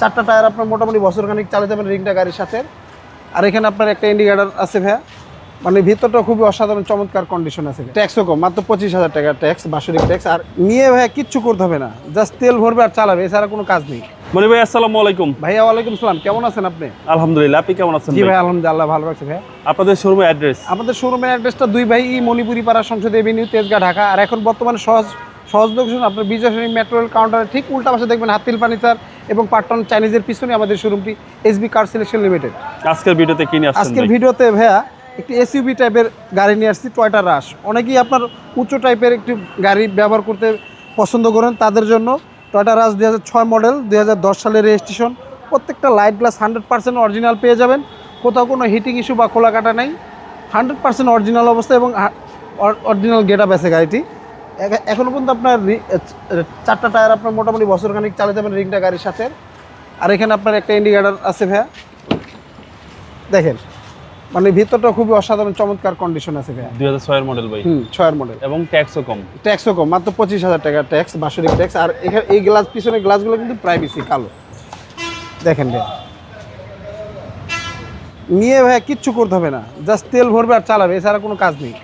চারটা টায়ার আপনার মোটামুটি বছর খানিক চালাতে পারেন রিংটা গাড়ির সাথে। আর এখানে আপনার একটা ইন্ডিকেটার আছে ভাইয়া। মানে ভিতরটা খুবই অসাধারণ চমৎকার কন্ডিশন আছে ট্যাক্সও কম মাত্র পঁচিশ হাজার টাকা ট্যাক্স বাৎসরিক ট্যাক্স আর নিয়ে ভাইয়া কিচ্ছু করতে হবে না জাস্ট তেল ভরবে আর চালাবে এছাড়া কোনো কাজ নেই। মনি ভাই আসসালামু আলাইকুম। ভাইয়া ওয়ালাইকুম সালাম কেমন আছেন আপনি? আলহামদুলিল্লাহ আপনি কেমন আছেন জি ভাই? ভাই আলহামদুলিল্লাহ ভালো রাখছি ভাইয়া। আপনাদের শোরুমের অ্যাড্রেস আমাদের শোরুমের অ্যাড্রেসটা দুই ভাই মণিপুরি পাড়া সংসদ এভিনিউ তেজগাঁ ঢাকা। আর এখন বর্তমানে সহজ সহজ লোকেশন আপনার বিজয় মেট্রো রেল কাউন্টারের ঠিক উল্টা পাশে দেখবেন হাতিল ফার্নিচার এবং পাটন চাইনিজের পিছনে আমাদের শোরুমটি এসবি কার সিলেকশন লিমিটেড আজকের ভিডিওতে কি নিয়ে আজকের ভিডিওতে ভাইয়া একটি এসইউবি টাইপের গাড়ি নিয়ে আসছি টয়টা রাশ অনেকেই আপনার উচ্চ টাইপের একটি গাড়ি ব্যবহার করতে পছন্দ করেন তাদের জন্য টয়টা রাশ দুই ছয় মডেল দু হাজার দশ সালের রেজিস্ট্রেশন প্রত্যেকটা light glass hundred percent original পেয়ে যাবেন। কোথাও কোনো হিটিং ইস্যু বা খোলা কাটা নেই। হান্ড্রেড পার্সেন্ট অরিজিনাল অবস্থা এবং অরিজিনাল গেট আপ আছে গাড়িটি। এখনও পর্যন্ত আপনার চারটা টায়ার আপনার মোটামুটি বছর খানিক চালাতে পারেন রিংটা গাড়ির সাথে। আর এখানে আপনার একটা ইন্ডিকেটার আছে ভাইয়া। দেখেন মানে ভিতরটা খুবই অসাধারণ চমৎকার কন্ডিশন আছে ভাইয়া। দুই হাজার ছয়ের মডেল ভাই। হুম ছয়ের মডেল এবং ট্যাক্সও কম। ট্যাক্সও কম মাত্র পঁচিশ হাজার টাকা ট্যাক্স বাৎসরিক ট্যাক্স আর এখানে এই গ্লাস পিছনে গ্লাসগুলো কিন্তু প্রাইভেসি কালো। দেখেন ভাইয়া। নিয়ে ভাইয়া কিচ্ছু করতে হবে না। জাস্ট তেল ভরবে আর চালাবে এছাড়া কোনো কাজ নেই।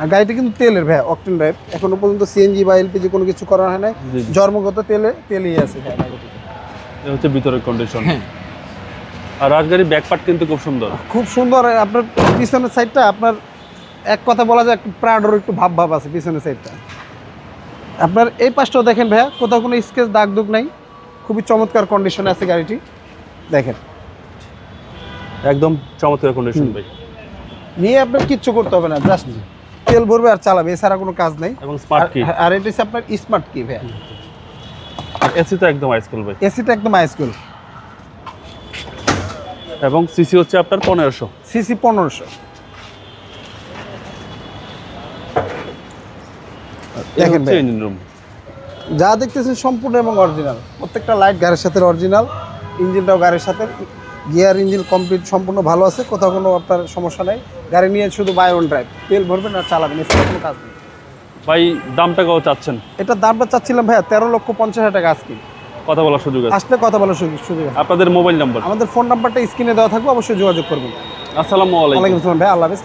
আর গাড়িটা কিন্তু তেলের ভাইয়া অকটেন ড্রাইভ এখনও পর্যন্ত সিএনজি বা এলপিজি কোনো কিছু করা হয় নাই। জন্মগত তেলে তেলই আছে হচ্ছে ভিতরের কন্ডিশন হ্যাঁ। আর রাজগাড়ি ব্যাকপার্ট কিন্তু খুব সুন্দর। খুব সুন্দর। আপনার পিছনের সাইডটা আপনার এক কথা বলা যায় একটু প্রাডোর একটু ভাব ভাব আছে পিছনের সাইডটা আপনার এই পাশটাও দেখেন ভাইয়া কোথাও কোনো স্কেচ দাগ দুগ নাই। খুবই চমৎকার কন্ডিশনে আছে গাড়িটি। দেখেন। একদম চমৎকার কন্ডিশন ভাই। নিয়ে আপনার কিচ্ছু করতে হবে না জাস্ট তেল ভরবে আর চালাবে এছাড়া কোনো কাজ নেই। এবং স্মার্ট কি আর- এটা হচ্ছে আপনার স্মার্ট কি ভাইয়া। এসি তো একদম আইসকুল ভাই। এসিটা একদম হাইস্কুল এবং সিসি হচ্ছে আপনার পনেরোশো। সিসি পনেরোশো। দেখেন ইঞ্জিন রুম যা দেখতেছেন সম্পূর্ণ এবং অরিজিনাল প্রত্যেকটা লাইট গাড়ির সাথে অরিজিনাল ইঞ্জিনটাও গাড়ির সাথে। গিয়ার ইঞ্জিন কমপ্লিট সম্পূর্ণ ভালো আছে কোথাও কোনো আপনার সমস্যা নেই। গাড়ি নিয়ে শুধু বাই ওয়ান ড্রাইভ তেল ভরবেন আর চালাবেন এছাড়া কোনো কাজ নেই। ভাই দামটা কত চাচ্ছেন? এটা দামটা চাচ্ছিলাম ভাইয়া তেরো লক্ষ পঞ্চাশ হাজার টাকা আজকে। কথা বলার সুযোগ আছে। আসলে কথা বলার সুযোগ সুযোগ আছে। আপনাদের মোবাইল নাম্বার? আমাদের ফোন নাম্বারটা স্ক্রিনে দেওয়া থাকবে অবশ্যই যোগাযোগ করবেন। আসসালামু আলাইকুম। ওয়ালাইকুম আসসালাম ভাই আল্লাহ হাফিজ,